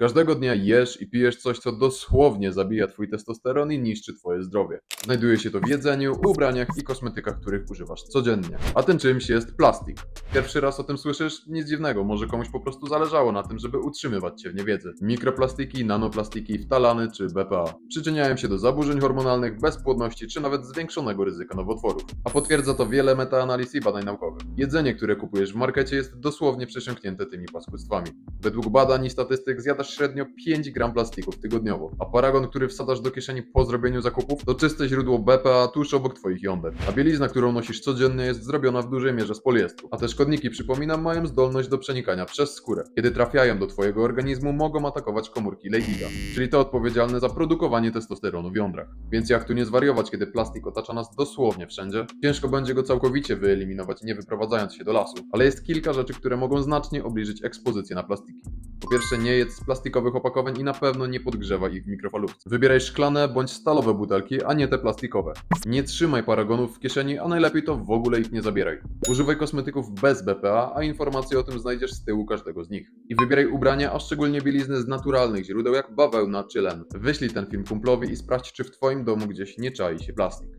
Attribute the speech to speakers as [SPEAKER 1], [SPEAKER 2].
[SPEAKER 1] Każdego dnia jesz i pijesz coś, co dosłownie zabija twój testosteron i niszczy twoje zdrowie. Znajduje się to w jedzeniu, ubraniach i kosmetykach, których używasz codziennie. A tym czymś jest plastik. Pierwszy raz o tym słyszysz? Nic dziwnego, może komuś po prostu zależało na tym, żeby utrzymywać cię w niewiedzy. Mikroplastiki, nanoplastiki, wtalany czy BPA przyczyniają się do zaburzeń hormonalnych, bezpłodności czy nawet zwiększonego ryzyka nowotworów. A potwierdza to wiele metaanaliz i badań naukowych. Jedzenie, które kupujesz w markecie jest dosłownie przesiąknięte tymi paskudstwami. Według badań i statystyk zjadasz średnio 5 gram plastików tygodniowo, a paragon, który wsadzasz do kieszeni po zrobieniu zakupów, to czyste źródło BPA tuż obok twoich jąder. A bielizna, którą nosisz codziennie jest zrobiona w dużej mierze z poliestru. A te szkodniki, przypominam, mają zdolność do przenikania przez skórę. Kiedy trafiają do twojego organizmu, mogą atakować komórki Leydida, czyli te odpowiedzialne za produkowanie testosteronu w jądrach. Więc jak tu nie zwariować, kiedy plastik otacza nas dosłownie wszędzie? Ciężko będzie go całkowicie wyeliminować, nie wyprowadzając się do lasu. Ale jest kilka rzeczy, które mogą znacznie obniżyć ekspozycję na plastiki. Po pierwsze, nie jedz z plastikowych opakowań i na pewno nie podgrzewaj ich w mikrofalówce. Wybieraj szklane bądź stalowe butelki, a nie te plastikowe. Nie trzymaj paragonów w kieszeni, a najlepiej to w ogóle ich nie zabieraj. Używaj kosmetyków bez BPA, a informacje o tym znajdziesz z tyłu każdego z nich. I wybieraj ubrania, a szczególnie bieliznę z naturalnych źródeł jak bawełna czy len. Wyślij ten film kumplowi i sprawdź, czy w twoim domu gdzieś nie czai się plastik.